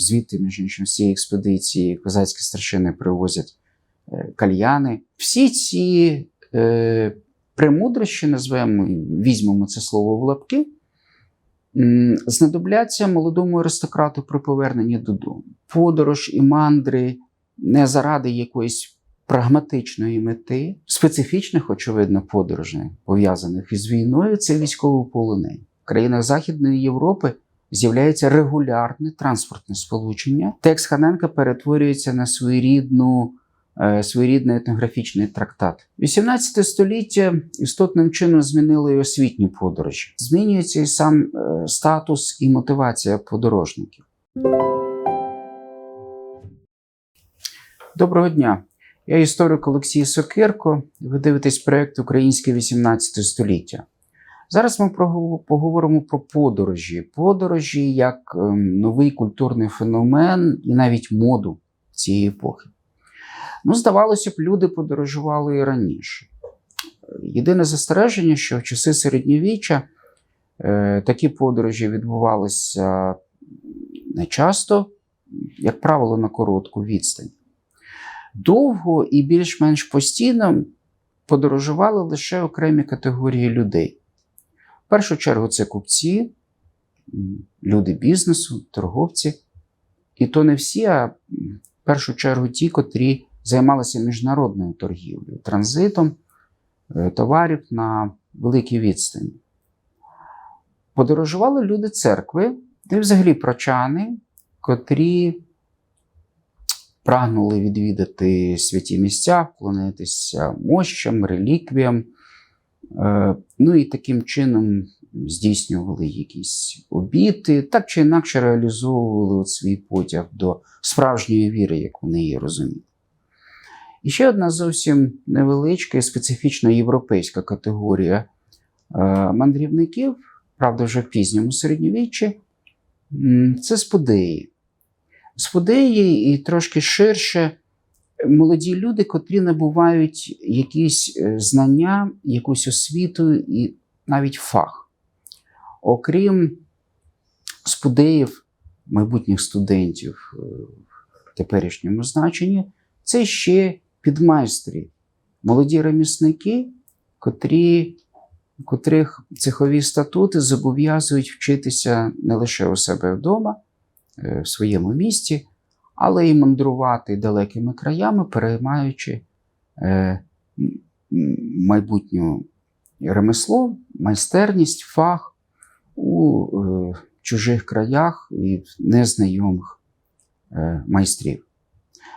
звідти, між іншим, з цієї експедиції козацькі старшини привозять е, кальяни. Всі ці е, премудрощі, назвемо, візьмемо це слово в лапки, знадобляться молодому аристократу при поверненні додому. Подорож і мандри не заради якоїсь прагматичної мети, специфічних, очевидно, подорожей, пов'язаних із війною, це військовополонені. В країнах Західної Європи з'являється регулярне транспортне сполучення. Текст Ханенка перетворюється на своєрідну, е, своєрідний етнографічний трактат. 18 століття істотним чином змінило і освітні подорожі. Змінюється і сам е, статус і мотивація подорожників. Доброго дня! Я історик Олексій Сокирко. Ви дивитесь проєкт Українське 18 століття. Зараз ми поговоримо про подорожі. Подорожі як ем, новий культурний феномен і навіть моду цієї епохи. Ну, здавалося б, люди подорожували і раніше. Єдине застереження, що в часи середньовіччя е, такі подорожі відбувалися не часто, як правило, на коротку відстань. Довго і більш-менш постійно подорожували лише окремі категорії людей. Першу чергу це купці, люди бізнесу, торговці. І то не всі, а в першу чергу ті, котрі займалися міжнародною торгівлею, транзитом е, товарів на великій відстані. Подорожували люди церкви, й взагалі прочани, котрі прагнули відвідати святі місця, вклонитися мощам, реліквіям. Е, Ну і таким чином здійснювали якісь обіти, так чи інакше реалізовували от свій потяг до справжньої віри, як вони її розуміли. І ще одна зовсім невеличка і специфічна європейська категорія е, мандрівників, правда, вже в пізньому середньовіччі, це сподеї. Сподеї і трошки ширше молоді люди, котрі набувають якісь е, знання, якусь освіту і навіть фах. Окрім сподеїв, майбутніх студентів е, в теперішньому значенні, це ще підмайстрі, молоді ремісники, котрі, котрих цехові статути зобов'язують вчитися не лише у себе вдома, е, в своєму місті, але й мандрувати далекими краями, переймаючи е, майбутню ремесло, майстерність, фах у е, чужих краях і незнайомих е, майстрів.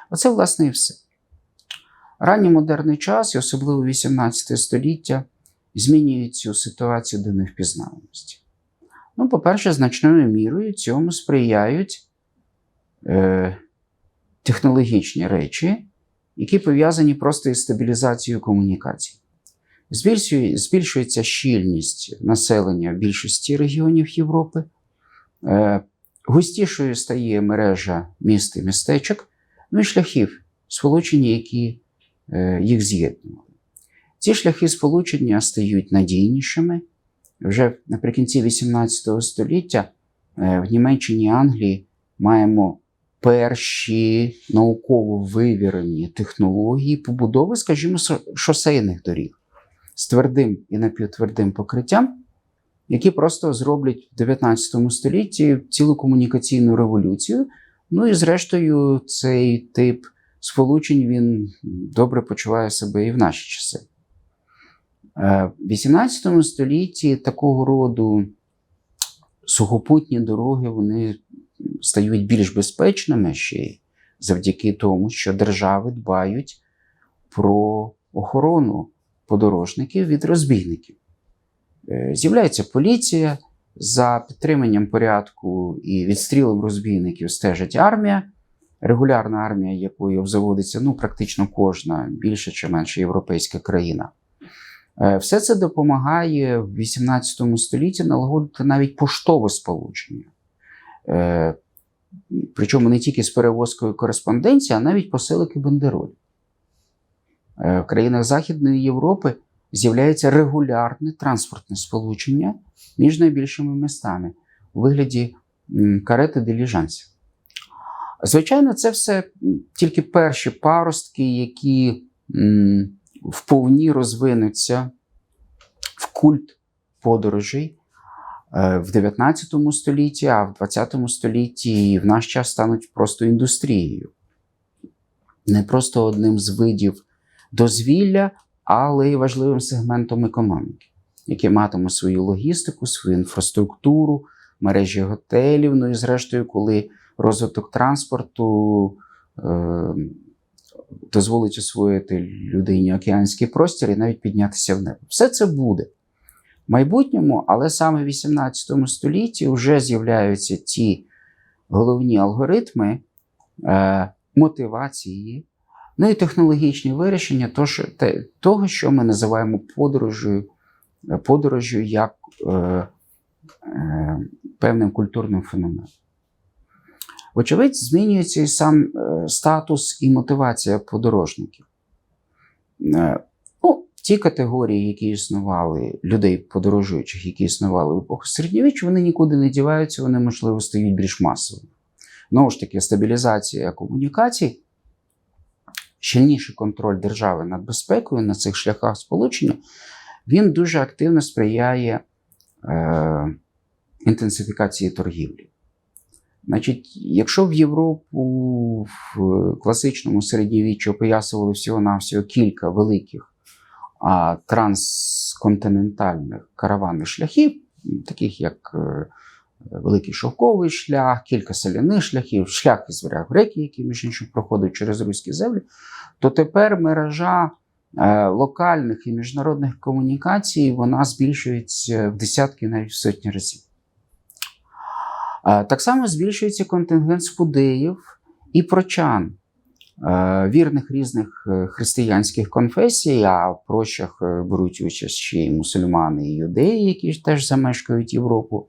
Оце, власне, і все. Ранній модерний час, і особливо 18 століття, змінює цю ситуацію до невпізнаваності. Ну, по-перше, значною мірою цьому сприяють е, технологічні речі, які пов'язані просто із стабілізацією комунікацій. Збільшується щільність населення в більшості регіонів Європи, е, густішою стає мережа міст і містечок, ну і шляхів сполучення, які е, їх з'єднували. Ці шляхи сполучення стають надійнішими. Вже наприкінці XVIII століття е, в Німеччині і Англії маємо перші науково вивірені технології побудови, скажімо, шосейних доріг з твердим і напівтвердим покриттям, які просто зроблять в 19 столітті цілу комунікаційну революцію. Ну і зрештою, цей тип сполучень він добре почуває себе і в наші часи. Е, В 18 столітті такого роду сухопутні дороги вони стають більш безпечними ще й завдяки тому, що держави дбають про охорону подорожників від розбійників. Е, З'являється поліція, за підтриманням порядку і відстрілом розбійників стежить армія, регулярна армія, якою обзаводиться ну, практично кожна більше чи менше європейська країна. Е, Все це допомагає в 18 столітті налагодити навіть поштове сполучення. Причому не тільки з перевозкою кореспонденції, а навіть посилок і. Е, В країнах Західної Європи з'являється регулярне транспортне сполучення між найбільшими містами у вигляді карети диліжансів. Звичайно, це все тільки перші паростки, які вповні розвинуться в культ подорожей в 19 столітті, а в 20 столітті в наш час стануть просто індустрією. Не просто одним з видів дозвілля, але й важливим сегментом економіки, який матиме свою логістику, свою інфраструктуру, мережі готелів. Ну і зрештою, коли розвиток транспорту е, дозволить освоїти людині океанський простір і навіть піднятися в небо. Все це буде майбутньому, але саме в 18 столітті вже з'являються ті головні алгоритми е, мотивації, ну і технологічні вирішення того, що, ми називаємо подорожею, е, подорожю як е, е, певним культурним феноменом. Вочевидь, змінюється і сам е, статус і мотивація подорожників. Ті категорії, які існували, людей подорожуючих, які існували в епоху середньовіччя, вони нікуди не діваються, вони, можливо, стають більш масовими. Знову ж таки, стабілізація комунікацій, щільніший контроль держави над безпекою на цих шляхах сполучення, він дуже активно сприяє е, інтенсифікації торгівлі. Значить, якщо в Європу в класичному середньовіччі опоясували всього-навсього кілька великих а, трансконтинентальних караванних шляхів, таких як е, Великий Шовковий шлях, кілька соляних шляхів, шлях із варяг греки, який між іншим проходить через руські землі, то тепер мережа е, локальних і міжнародних комунікацій вона збільшується в десятки, навіть в сотні разів. Е, Так само збільшується контингент спудеїв і прочан, вірних різних е, християнських конфесій, а в прощах е, беруть участь ще й мусульмани і юдеї, які теж замешкають Європу.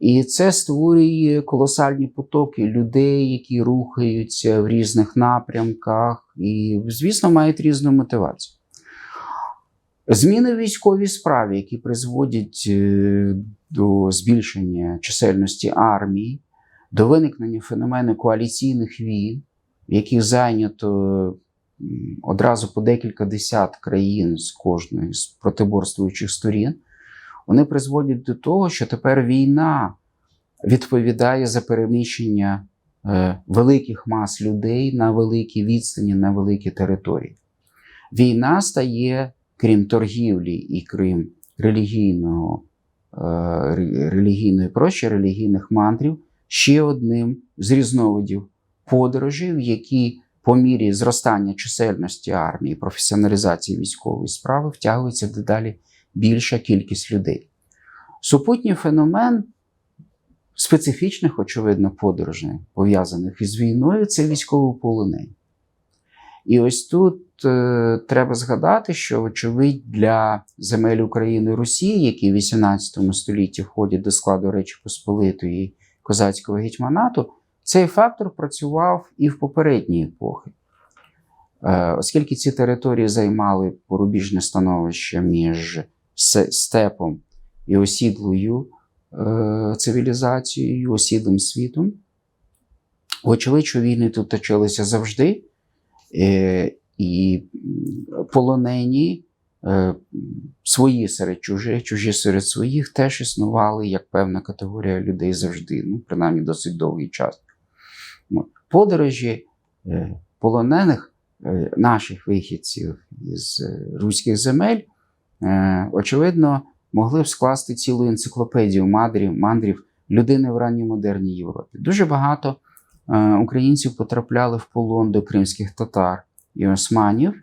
І це створює колосальні потоки людей, які рухаються в різних напрямках, і, звісно, мають різну мотивацію. Зміни в військовій справі, які призводять е, до збільшення чисельності армії, до виникнення феномену коаліційних війн, в яких зайнято одразу по декілька десят країн з кожної з протиборствуючих сторін, вони призводять до того, що тепер війна відповідає за переміщення е, великих мас людей на великі відстані, на великі території. Війна стає, крім торгівлі і крім релігійного, е, релігійної прощі, релігійних мандрів, ще одним з різновидів подорожей, які по мірі зростання чисельності армії, професіоналізації військової справи втягується дедалі більша кількість людей. Супутній феномен специфічних, очевидно, подорожей, пов'язаних із війною, це військовополонення. І ось тут е, треба згадати, що, очевидь, для земель України Росії, які в 18 столітті входять до складу Речі Посполитої козацького гетьманату, цей фактор працював і в попередні епохи. Е, оскільки ці території займали порубіжне становище між степом і осідлою е, цивілізацією, осідлим світом, вочевидь, що війни тут точилися завжди, е, і полонені свої серед чужих, чужі серед своїх теж існували як певна категорія людей завжди, ну, принаймні досить довгий час. Подорожі е, полонених е, наших вихідців із е, руських земель, очевидно, могли б скласти цілу енциклопедію мандрів, мандрів людини в ранній модерній Європі. Дуже багато українців потрапляли в полон до кримських татар і османів,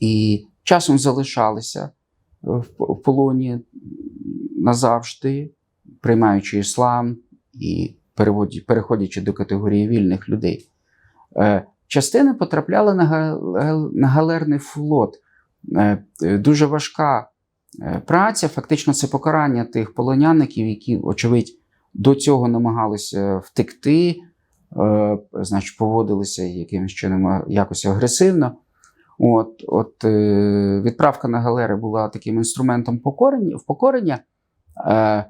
і часом залишалися в полоні назавжди, приймаючи іслам і переходячи до категорії вільних людей. Е, Частини потрапляли на, галерний флот. Е, е, Дуже важка праця, фактично, це покарання тих полонянників, які, очевидь, до цього намагалися втекти, значить, поводилися якимось чином якось агресивно. От, от відправка на галери була таким інструментом покорення, впокорення, е,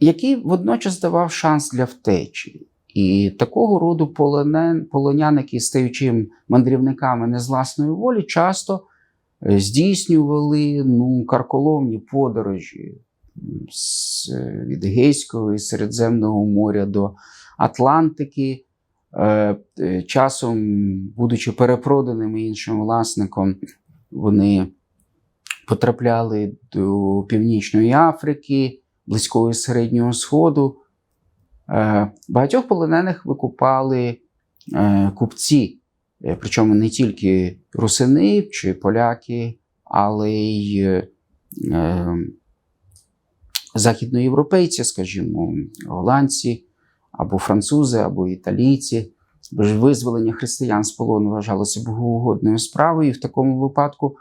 який водночас давав шанс для втечі. І такого роду полонен, полоняники, стаючи мандрівниками не з власної волі, часто е, здійснювали ну, карколовні подорожі з, від Егейського і Середземного моря до Атлантики. Е, е, Часом, будучи перепроданими іншим власником, вони потрапляли до Північної Африки, Близького Середнього Сходу. Е, Багатьох полонених викупали е, купці, Е, причому не тільки русини чи поляки, але й західноєвропейці, скажімо, голландці, або французи, або італійці. Визволення християн з полону вважалося богоугодною справою, і в такому випадку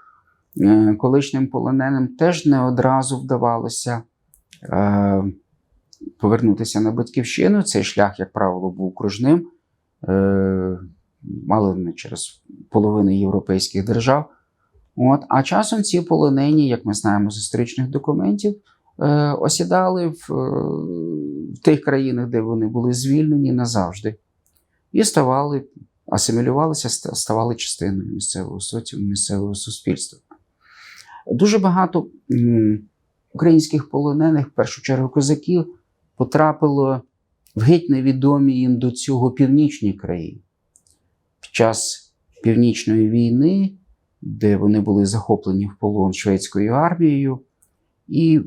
колишнім полоненим теж не одразу вдавалося повернутися на батьківщину. Цей шлях, як правило, був кружним, е, мало не через половину європейських держав. От, а часом ці полонені, як ми знаємо з історичних документів, е, осідали в, е, в тих країнах, де вони були звільнені назавжди, і ставали, асимілювалися, ставали частиною місцевого місцевого суспільства. Дуже багато українських полонених, в першу чергу козаків, потрапило в геть невідомі їм до цього північні країни. Під час Північної війни, де вони були захоплені в полон шведською армією. І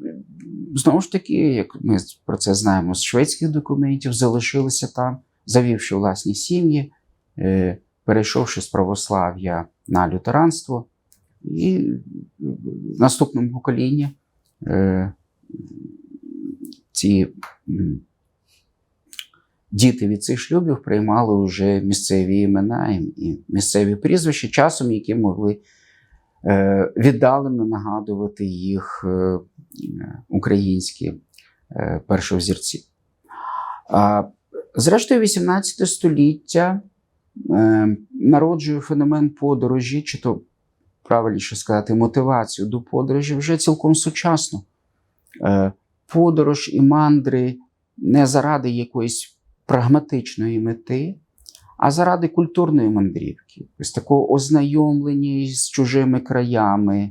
знову ж таки, як ми про це знаємо з шведських документів, залишилися там, завівши власні сім'ї, е, перейшовши з православ'я на лютеранство. І в наступному поколінні ці діти від цих шлюбів приймали вже місцеві імена і місцеві прізвища, часом які могли е, віддалено нагадувати їх е, е, українські е, першовзірці. Зрештою, 18 століття е, народжує феномен подорожі, чи то правильніше сказати, мотивацію до подорожі вже цілком сучасно. Е, подорож і мандри не заради якоїсь прагматичної мети, а заради культурної мандрівки, ось такого ознайомлення з чужими краями,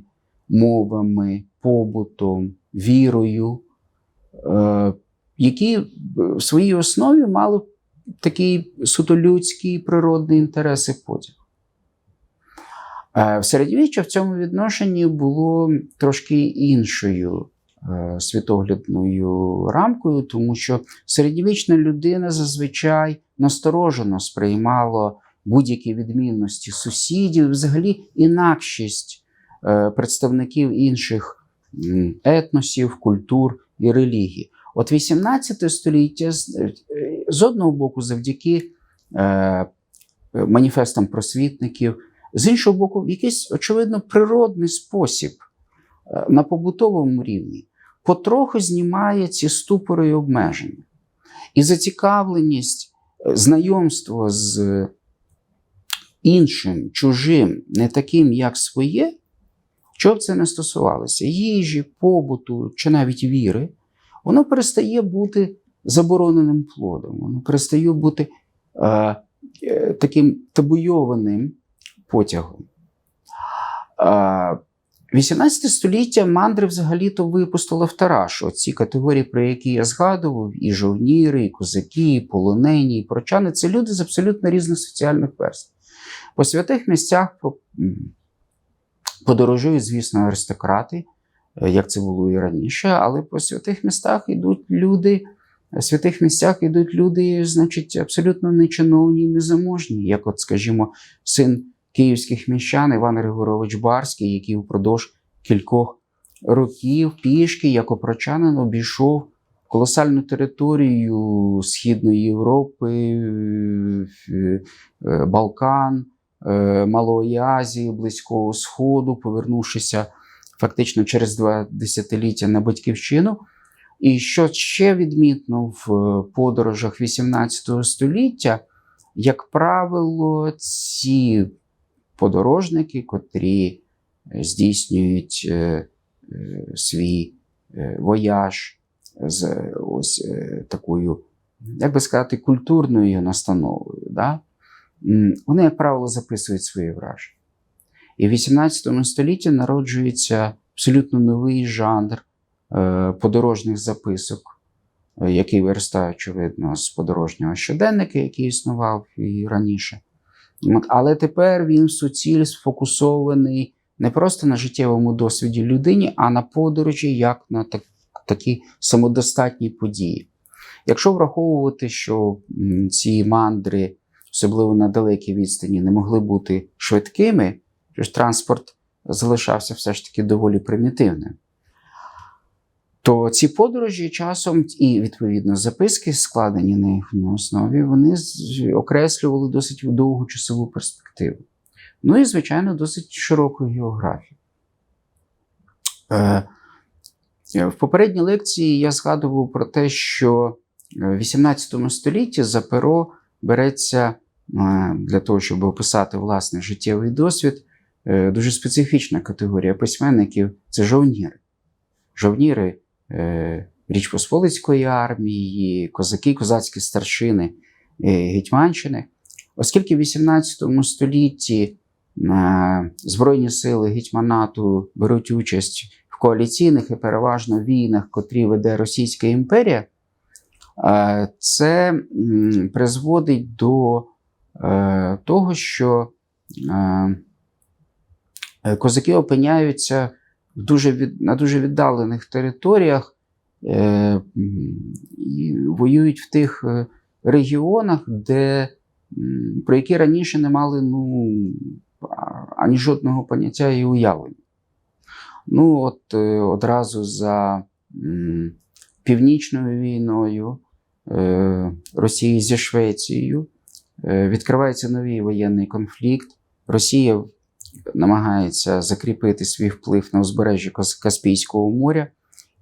мовами, побутом, вірою, е, які в своїй основі мали такий суто людський природний інтерес і потяг. Е, В середньовіччя в цьому відношенні було трошки іншою е, світоглядною рамкою, тому що середньовічна людина зазвичай насторожено сприймала будь-які відмінності сусідів, взагалі інакшість е, представників інших етносів, культур і релігій. От 18 століття з- одного боку, завдяки маніфестам просвітників, з іншого боку, якийсь, очевидно, природний спосіб е, на побутовому рівні потроху знімає ці ступори і обмеження. І зацікавленість, е, знайомство з іншим, чужим, не таким, як своє, що б це не стосувалося, їжі, побуту чи навіть віри, воно перестає бути забороненим плодом, воно перестає бути е, е, таким табуйованим потягом. Е, 18 століття мандри взагалі-то випустило в тараж. Оці категорії, про які я згадував, і жовніри, і козаки, і полонені, і прочани це люди з абсолютно різних соціальних верств. По святих місцях подорожують, звісно, аристократи, е, як це було і раніше, але по святих містах йдуть люди. В святих місцях йдуть люди, значить, абсолютно нечиновні і незаможні, як, от, скажімо, син київських міщан Іван Григорович Барський, який впродовж кількох років пішки, як опрочанин, обійшов колосальну територію Східної Європи, е, е, Балкан, е, Малої Азії, Близького Сходу, повернувшися фактично через два десятиліття на батьківщину. І що ще відмітно в подорожах XVIII століття, як правило, ці подорожники, котрі е, здійснюють е, е, свій вояж з ось такою як би сказати, культурною настановою. Да? Вони, як правило, записують свої враження. І в 18 столітті народжується абсолютно новий жанр подорожніх записок, який виростає, очевидно, з подорожнього щоденника, який існував і раніше. Але тепер він суціль сфокусований не просто на життєвому досвіді людині, а на подорожі як на так, такі самодостатні події. Якщо враховувати, що ці мандри, особливо на далекій відстані, не могли бути швидкими, транспорт залишався все ж таки доволі примітивним, то ці подорожі часом і, відповідно, записки, складені на їхній основі, вони окреслювали досить довгу часову перспективу. Ну і, звичайно, досить широку географію. Е, в попередній лекції я згадував про те, що в 18 столітті за перо береться е, для того, щоб описати власний життєвий досвід, е, дуже специфічна категорія письменників це жовніри. Жовніри е, Річ Посполицької армії, козаки, козацькі старшини е, Гетьманщини. Оскільки в 18 столітті е, Збройні сили гетьманату беруть участь в коаліційних і переважно війнах, котрі веде Російська імперія, це призводить до того, що козаки опиняються дуже від, на дуже віддалених територіях е, і воюють в тих е, регіонах, де, про які раніше не мали ну, ані жодного поняття і уявлення. Ну, от е, одразу за м, Північною війною е, Росії зі Швецією е, відкривається новий воєнний конфлікт. Росія намагається закріпити свій вплив на узбережжі Каспійського моря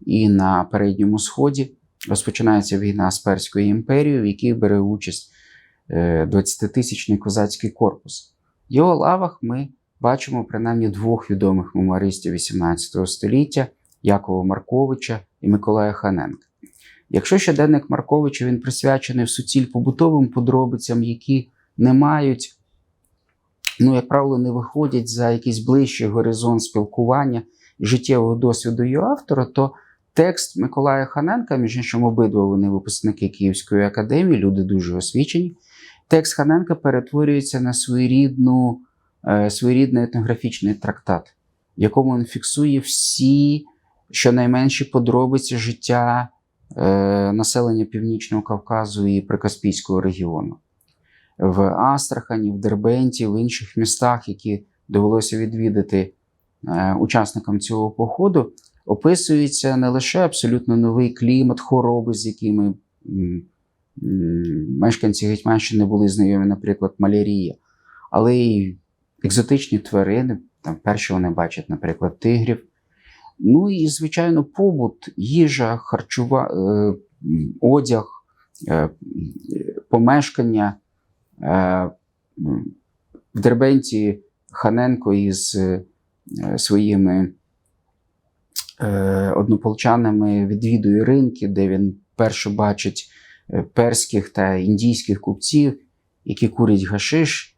і на передньому сході. Розпочинається війна з Перською імперією, в якій бере участь е, 20-тисячний козацький корпус. В його лавах ми бачимо принаймні двох відомих мемуаристів XVIII століття Якова Марковича і Миколая Ханенка. Якщо щоденник Марковича він присвячений в суціль побутовим подробицям, які не мають, ну, як правило, не виходять за якийсь ближчий горизонт спілкування життєвого досвіду його автора, то текст Миколая Ханенка, між іншим, обидва вони випускники Київської академії, люди дуже освічені. Текст Ханенка перетворюється на своєрідну, е, своєрідний етнографічний трактат, в якому він фіксує всі щонайменші подробиці життя е, населення Північного Кавказу і Прикаспійського регіону. В Астрахані, в Дербенті, в інших містах, які довелося відвідати е, учасникам цього походу, описується не лише абсолютно новий клімат, хвороби, з якими мешканці Гетьманщини були знайомі, наприклад, малярія, але й екзотичні тварини. Там перші вони бачать, наприклад, тигрів. Ну і, звичайно, побут, їжа, харчова, е, одяг, е, помешкання. Е, в Дербенті Ханенко із е, своїми е, однополчанами відвідує ринки, де він перше бачить перських та індійських купців, які курять гашиш.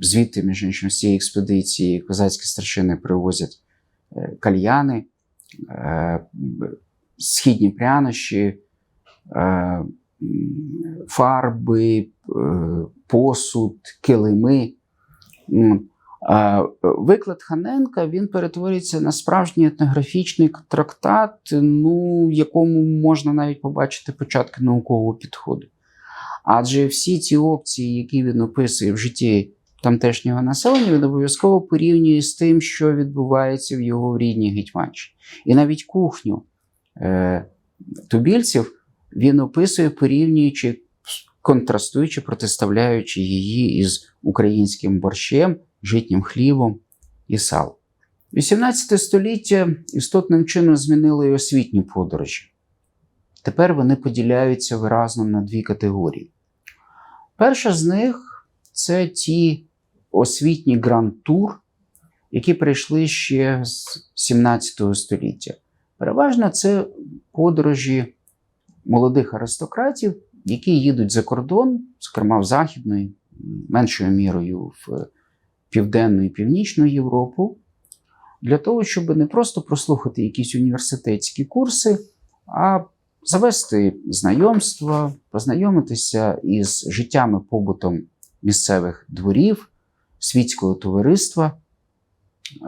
Звідти, між іншим, з цієї експедиції козацькі старшини привозять кальяни, східні прянощі, фарби, посуд, килими. А, Виклад Ханенка він перетворюється на справжній етнографічний трактат, ну, в якому можна навіть побачити початки наукового підходу. Адже всі ці опції, які він описує в житті тамтешнього населення, він обов'язково порівнює з тим, що відбувається в його рідній Гетьманщині. І навіть кухню е, тубільців він описує, порівнюючи, контрастуючи, протиставляючи її із українським борщем, житнім хлібом і салом. 18 століття істотним чином змінило і освітні подорожі. Тепер вони поділяються виразно на дві категорії. Перша з них це ті освітні гранд-тур, які прийшли ще з 17 століття. Переважно це подорожі молодих аристократів, які їдуть за кордон, зокрема в Західну, меншою мірою в Південну і Північну Європу, для того, щоб не просто прослухати якісь університетські курси, а завести знайомства, познайомитися із життям і побутом місцевих дворів, світського товариства.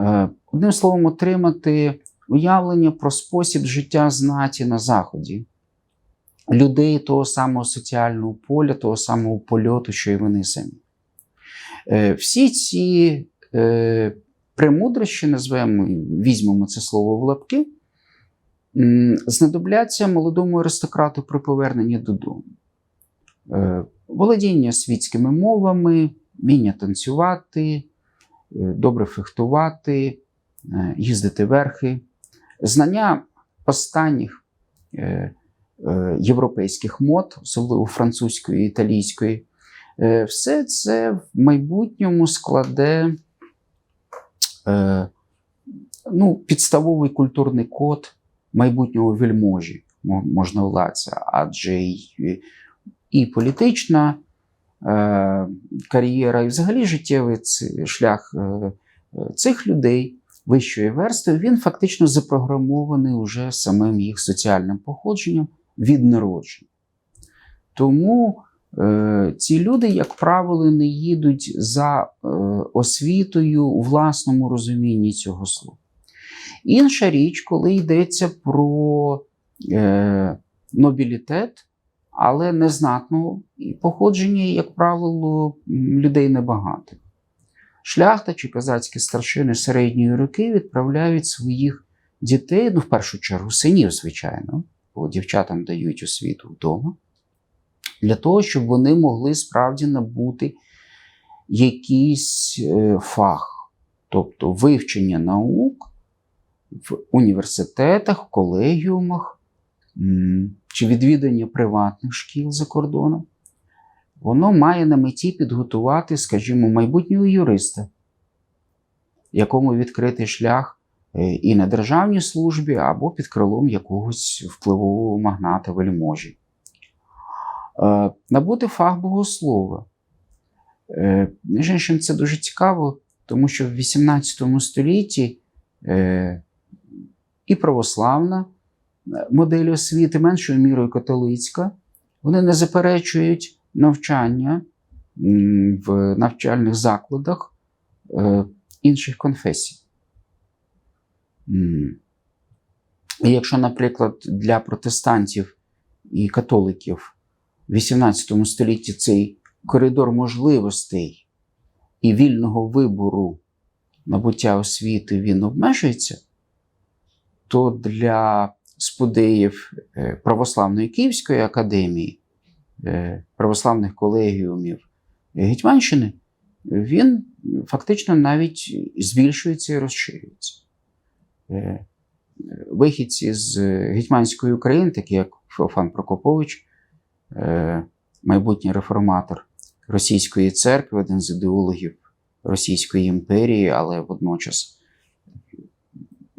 Е, Одним словом, отримати уявлення про спосіб життя знаті на Заході, людей того самого соціального поля, того самого польоту, що й вони самі. Е, Всі ці е, премудрощі, назвемо, візьмемо це слово в лапки, знадобляться молодому аристократу при поверненні додому. Е, Володіння світськими мовами, вміння танцювати, добре фехтувати, їздити верхи, знання останніх європейських мод, особливо французької і італійської, е, все це в майбутньому складе е, ну, підставовий культурний код майбутнього вельможі, мо- можновладця, адже й, і політична е, кар'єра, і взагалі життєвий шлях е, е, цих людей вищої верстви, він фактично запрограмований уже самим їх соціальним походженням від народження. Тому е, ці люди, як правило, не їдуть за е, освітою у власному розумінні цього слова. Інша річ, коли йдеться про е, нобілітет, але незнатного походження, як правило, людей небагато. Шляхта чи козацькі старшини середньої роки відправляють своїх дітей, ну, в першу чергу, синів, звичайно, дівчатам дають освіту вдома, для того, щоб вони могли справді набути якийсь е, фах, тобто вивчення наук в університетах, колегіумах чи відвідання приватних шкіл за кордоном. Воно має на меті підготувати, скажімо, майбутнього юриста, якому відкритий шлях і на державній службі, або під крилом якогось впливового магната вельможі. Е, Набути фах богослова. Е, Між іншим, це дуже цікаво, тому що в XVIII столітті е, і православна е, модель освіти, меншою мірою католицька, вони не заперечують навчання в навчальних закладах е, інших конфесій. І якщо, наприклад, для протестантів і католиків в XVIII столітті цей коридор можливостей і вільного вибору набуття освіти він обмежується, то для спудеїв е, Православної Київської академії, е, православних колегіумів Гетьманщини, він фактично навіть збільшується і розширюється. Е, Вихідці з Гетьманської України, такі як Феофан Прокопович, е, майбутній реформатор Російської церкви, один з ідеологів Російської імперії, але водночас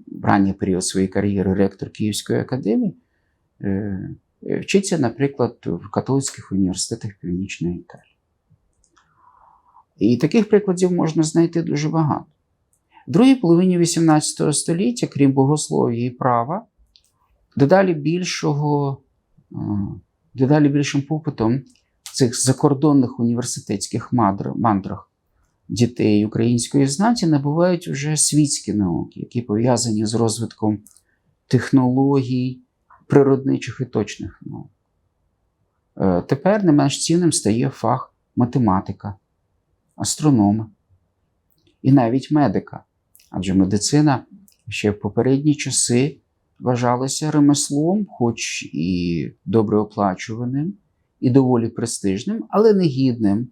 в ранній період своєї кар'єри ректор Київської академії, е, вчиться, наприклад, в католицьких університетах Північної Італії. І таких прикладів можна знайти дуже багато. В другій половині XVIII століття, крім богослов'я і права, дедалі більшого, е, дедалі більшим попитом в цих закордонних університетських мандрах дітей української знаті набувають вже світські науки, які пов'язані з розвитком технологій, природничих і точних наук. Е, Тепер не менш цінним стає фах математика, астронома і навіть медика. Адже медицина ще в попередні часи вважалася ремеслом, хоч і добре оплачуваним, і доволі престижним, але не гідним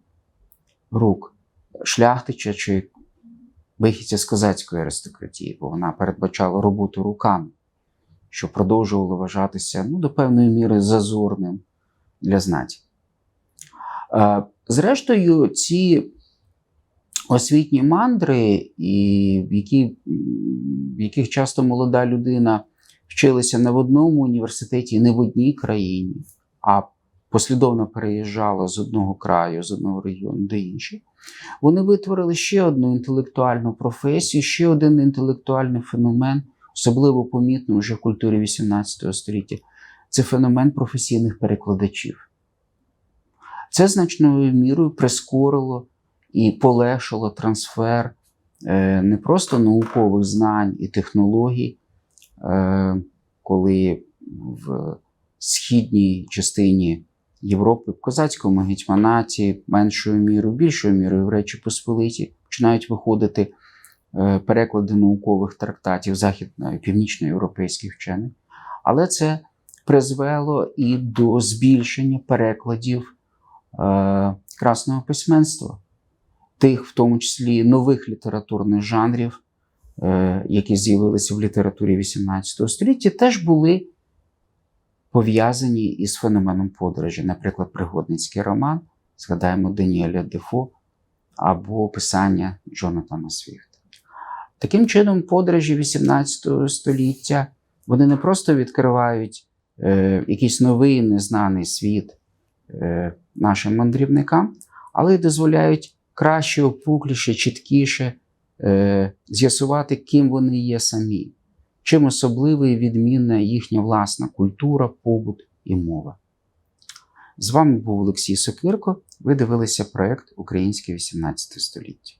рук шляхтича чи вихідця з козацької аристократії, бо вона передбачала роботу руками, що продовжувало вважатися ну, до певної міри зазорним для знаті. Е, Зрештою, ці освітні мандри, і які, в яких часто молода людина вчилися не в одному університеті, не в одній країні, а послідовно переїжджали з одного краю, з одного регіону до іншого. Вони витворили ще одну інтелектуальну професію, ще один інтелектуальний феномен, особливо помітний вже в культурі XVIII століття. Це феномен професійних перекладачів. Це значною мірою прискорило і полегшило трансфер е, не просто наукових знань і технологій, е, коли в східній частині Європи, в козацькому гетьманаті, меншою мірою, більшою мірою в Речі Посполиті починають виходити е, переклади наукових трактатів західно- і північноєвропейських вчених. Але це призвело і до збільшення перекладів е, красного письменства, тих, в тому числі нових літературних жанрів, е, які з'явилися в літературі XVIII століття, теж були пов'язані із феноменом подорожі. Наприклад, пригодницький роман, згадаємо Даніеля Дефо або писання Джонатана Свіфта. Таким чином, подорожі XVIII століття вони не просто відкривають е, якийсь новий незнаний світ е, нашим мандрівникам, але й дозволяють краще, опукліше, чіткіше е, з'ясувати, ким вони є самі, чим особлива і відмінна їхня власна культура, побут і мова. З вами був Олексій Сокирко. Ви дивилися проект Українське 18 століття.